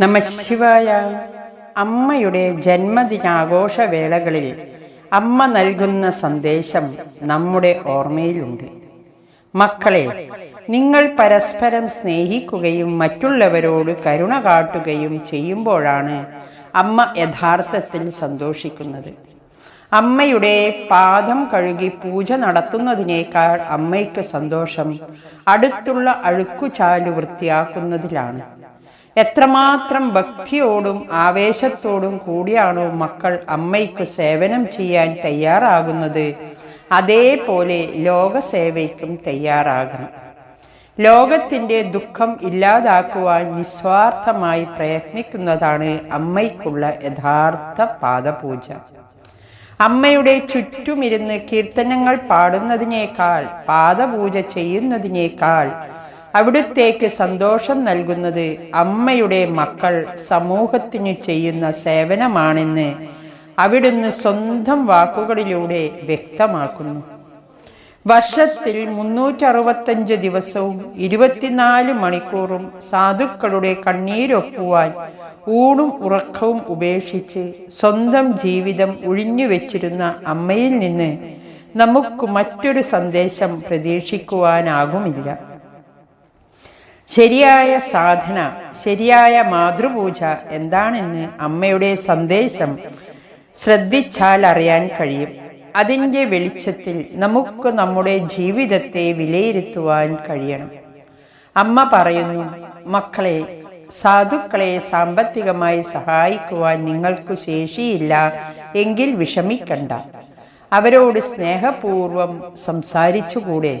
നമ ശിവായ. അമ്മയുടെ ജന്മദിനാഘോഷവേളകളിൽ അമ്മ നൽകുന്ന സന്ദേശം നമ്മുടെ ഓർമ്മയിലുണ്ട്. മക്കളെ നിങ്ങൾ പരസ്പരം സ്നേഹിക്കുകയും മറ്റുള്ളവരോട് കരുണ കാട്ടുകയും ചെയ്യുമ്പോഴാണ് അമ്മ യഥാർത്ഥത്തിൽ സന്തോഷിക്കുന്നത്. അമ്മയുടെ പാദം കഴുകി പൂജ നടത്തുന്നതിനേക്കാൾ അമ്മയ്ക്ക് സന്തോഷം അടുത്തുള്ള അഴുക്കുചാലു വൃത്തിയാക്കുന്നതിലാണ്. എത്രമാത്രം ഭക്തിയോടും ആവേശത്തോടും കൂടിയാണോ മക്കൾ അമ്മയ്ക്ക് സേവനം ചെയ്യാൻ തയ്യാറാകുന്നത്? അതേപോലെ ലോകസേവയ്ക്കും തയ്യാറാകണം. ലോകത്തിന്റെ ദുഃഖം ഇല്ലാതാക്കുവാൻ നിസ്വാർത്ഥമായി പ്രയത്നിക്കുന്നതാണ് അമ്മയ്ക്കുള്ള യഥാർത്ഥ പാദപൂജ. അമ്മയുടെ ചുറ്റുമിരുന്ന് കീർത്തനങ്ങൾ പാടുന്നതിനേക്കാൾ പാദപൂജ ചെയ്യുന്നതിനേക്കാൾ അവിടുത്തേക്ക് സന്തോഷം നൽകുന്നത് അമ്മയുടെ മക്കൾ സമൂഹത്തിനു ചെയ്യുന്ന സേവനമാണെന്ന് അവിടുന്ന് സ്വന്തം വാക്കുകളിലൂടെ വ്യക്തമാക്കുന്നു. വർഷത്തിൽ മുന്നൂറ്ററുപത്തഞ്ച് ദിവസവും ഇരുപത്തിനാല് മണിക്കൂറും സാധുക്കളുടെ കണ്ണീരൊപ്പുവാൻ ഊണും ഉറക്കവും ഉപേക്ഷിച്ച് സ്വന്തം ജീവിതം ഒഴിഞ്ഞു വെച്ചിരുന്ന അമ്മയിൽ നിന്ന് നമുക്ക് മറ്റൊരു സന്ദേശം പ്രതീക്ഷിക്കുവാനാകുമില്ല. ശരിയായ സാധന ശരിയായ മാതൃപൂജ എന്താണെന്ന് അമ്മയുടെ സന്ദേശം ശ്രദ്ധിച്ചാൽ അറിയാൻ കഴിയും. അതിന്റെ വെളിച്ചത്തിൽ നമുക്ക് നമ്മുടെ ജീവിതത്തെ വിലയിരുത്തുവാൻ കഴിയണം. അമ്മ പറയുന്നു മക്കളെ സാധുക്കളെ സാമ്പത്തികമായി സഹായിക്കുവാൻ നിങ്ങൾക്ക് ശേഷിയില്ല എങ്കിൽ വിഷമിക്കണ്ട. അവരോട് സ്നേഹപൂർവം സംസാരിച്ചുകൂടെ.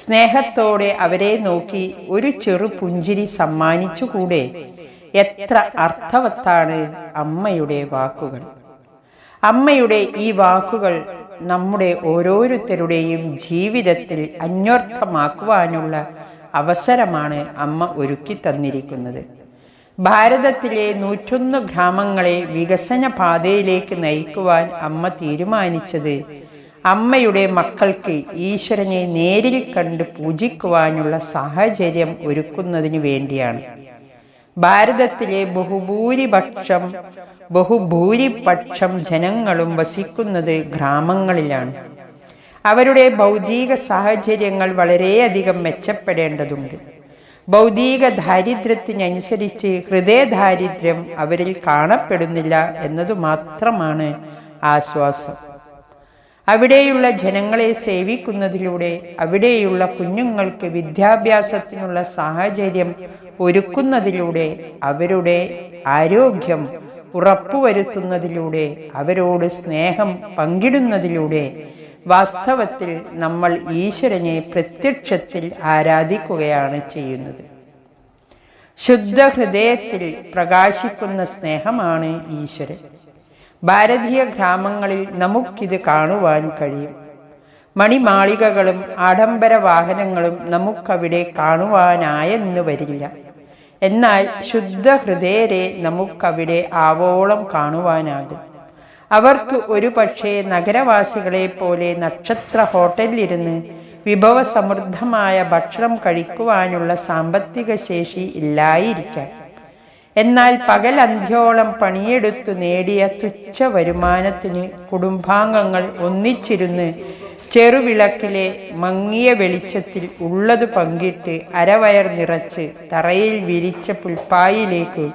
സ്നേഹത്തോടെ അവരെ നോക്കി ഒരു ചെറു പുഞ്ചിരി സമ്മാനിച്ചുകൂടെ? എത്ര അർത്ഥവത്താണ് അമ്മയുടെ വാക്കുകൾ. അമ്മയുടെ ഈ വാക്കുകൾ നമ്മുടെ ഓരോരുത്തരുടെയും ജീവിതത്തിൽ അന്വർത്ഥമാക്കുവാനുള്ള അവസരമാണ് അമ്മ ഒരുക്കി തന്നിരിക്കുന്നത്. ഭാരതത്തിലെ നൂറ്റൊന്ന് ഗ്രാമങ്ങളെ വികസന പാതയിലേക്ക് നയിക്കുവാൻ അമ്മ തീരുമാനിച്ചത് അമ്മയുടെ മക്കൾക്ക് ഈശ്വരനെ നേരിൽ കണ്ട് പൂജിക്കുവാനുള്ള സാഹചര്യം ഒരുക്കുന്നതിന് വേണ്ടിയാണ്. ഭാരതത്തിലെ ബഹുഭൂരിപക്ഷം ബഹുഭൂരിപക്ഷം ജനങ്ങളും വസിക്കുന്നത് ഗ്രാമങ്ങളിലാണ്. അവരുടെ ഭൗതിക സാഹചര്യങ്ങൾ വളരെയധികം മെച്ചപ്പെടേണ്ടതുണ്ട്. ഭൗതിക ദാരിദ്ര്യത്തിനനുസരിച്ച് ഹൃദയദാരിദ്ര്യം അവരിൽ കാണപ്പെടുന്നില്ല എന്നതു മാത്രമാണ് ആശ്വാസം. അവിടെയുള്ള ജനങ്ങളെ സേവിക്കുന്നതിലൂടെ അവിടെയുള്ള കുഞ്ഞുങ്ങൾക്ക് വിദ്യാഭ്യാസത്തിനുള്ള സാഹചര്യം ഒരുക്കുന്നതിലൂടെ അവരുടെ ആരോഗ്യം ഉറപ്പുവരുത്തുന്നതിലൂടെ അവരോട് സ്നേഹം പങ്കിടുന്നതിലൂടെ വാസ്തവത്തിൽ നമ്മൾ ഈശ്വരനെ പ്രത്യക്ഷത്തിൽ ആരാധിക്കുകയാണ് ചെയ്യുന്നത്. ശുദ്ധ ഹൃദയത്തിൽ പ്രകാശിക്കുന്ന സ്നേഹമാണ് ഈശ്വരൻ. ഭാരതീയ ഗ്രാമങ്ങളിൽ നമുക്കിത് കാണുവാൻ കഴിയും. മണിമാളികകളും ആഡംബര വാഹനങ്ങളും നമുക്കവിടെ കാണുവാനായെന്ന് വരില്ല. എന്നാൽ ശുദ്ധ ഹൃദയരെ നമുക്കവിടെ ആവോളം കാണുവാനാകും. അവർക്ക് ഒരു പക്ഷേ നഗരവാസികളെ പോലെ നക്ഷത്ര ഹോട്ടലിലിരുന്ന് വിഭവസമൃദ്ധമായ ഭക്ഷണം കഴിക്കുവാനുള്ള സാമ്പത്തിക ശേഷി ഇല്ലായിരിക്കാം. എന്നാൽ പകൽ അന്ത്യോളം പണിയെടുത്തു നേടിയ തുച്ഛ വരുമാനത്തിന് കുടുംബാംഗങ്ങൾ ഒന്നിച്ചിരുന്ന് ചെറുവിളക്കിലെ മങ്ങിയ വെളിച്ചത്തിൽ ഉള്ളത് പങ്കിട്ട് അരവയർ നിറച്ച് തറയിൽ വിരിച്ച പുൽപ്പായിലേക്ക്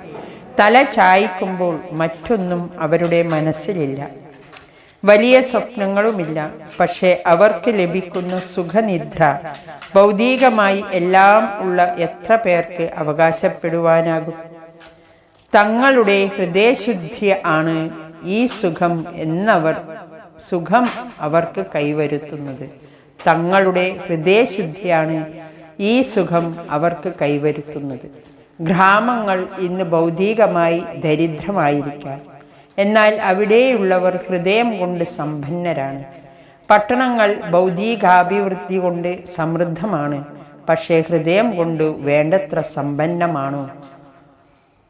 തല ചായ്ക്കുമ്പോൾ മറ്റൊന്നും അവരുടെ മനസ്സിലില്ല. വലിയ സ്വപ്നങ്ങളുമില്ല പക്ഷെ അവർക്ക് ലഭിക്കുന്ന സുഖനിദ്ര ഭൗതികമായി എല്ലാം ഉള്ള എത്ര പേർക്ക് അവകാശപ്പെടുവാനാകും? തങ്ങളുടെ ഹൃദയശുദ്ധി ആണ് ഈ സുഖം എന്നവർ സുഖം അവർക്ക് കൈവരുത്തുന്നത്. തങ്ങളുടെ ഹൃദയശുദ്ധിയാണ് ഈ സുഖം അവർക്ക് കൈവരുത്തുന്നത്. ഗ്രാമങ്ങൾ ഇന്ന് ഭൗതികമായി ദരിദ്രമായിരിക്കാം. എന്നാൽ അവിടെയുള്ളവർ ഹൃദയം കൊണ്ട് സമ്പന്നരാണ്. പട്ടണങ്ങൾ ഭൗതികാഭിവൃദ്ധി കൊണ്ട് സമൃദ്ധമാണ്. പക്ഷേ ഹൃദയം കൊണ്ട് വേണ്ടത്ര സമ്പന്നമാണോ?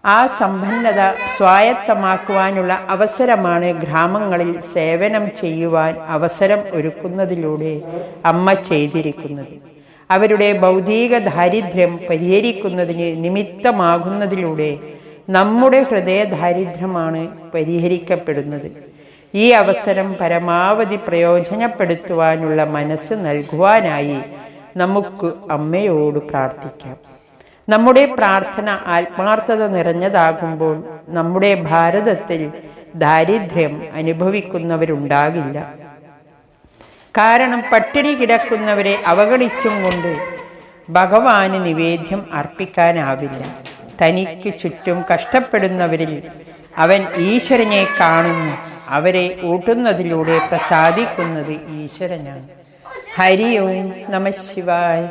ആ സമ്പന്നത സ്വായത്തമാക്കുവാനുള്ള അവസരമാണ് ഗ്രാമങ്ങളിൽ സേവനം ചെയ്യുവാൻ അവസരം ഒരുക്കുന്നതിലൂടെ അമ്മ ചെയ്തിരിക്കുന്നത്. അവരുടെ ഭൗതിക ദാരിദ്ര്യം പരിഹരിക്കുന്നതിന് നിമിത്തമാകുന്നതിലൂടെ നമ്മുടെ ഹൃദയ ദാരിദ്ര്യമാണ് പരിഹരിക്കപ്പെടുന്നത്. ഈ അവസരം പരമാവധി പ്രയോജനപ്പെടുത്തുവാനുള്ള മനസ്സ് നൽകുവാനായി നമുക്ക് അമ്മയോട് പ്രാർത്ഥിക്കാം. നമ്മുടെ പ്രാർത്ഥന ആത്മാർത്ഥത നിറഞ്ഞതാകുമ്പോൾ നമ്മുടെ ഭാരതത്തിൽ ദാരിദ്ര്യം അനുഭവിക്കുന്നവരുണ്ടാകില്ല. കാരണം പട്ടിണി കിടക്കുന്നവരെ അവഗണിച്ചും കൊണ്ട് ഭഗവാന് നിവേദ്യം അർപ്പിക്കാനാവില്ല. തനിക്ക് ചുറ്റും കഷ്ടപ്പെടുന്നവരിൽ അവൻ ഈശ്വരനെ കാണുന്നു. അവരെ ഊട്ടുന്നതിലൂടെ പ്രസാദിക്കുന്നത് ഈശ്വരനാണ്. ഹരി ഓം നമ ശിവായ.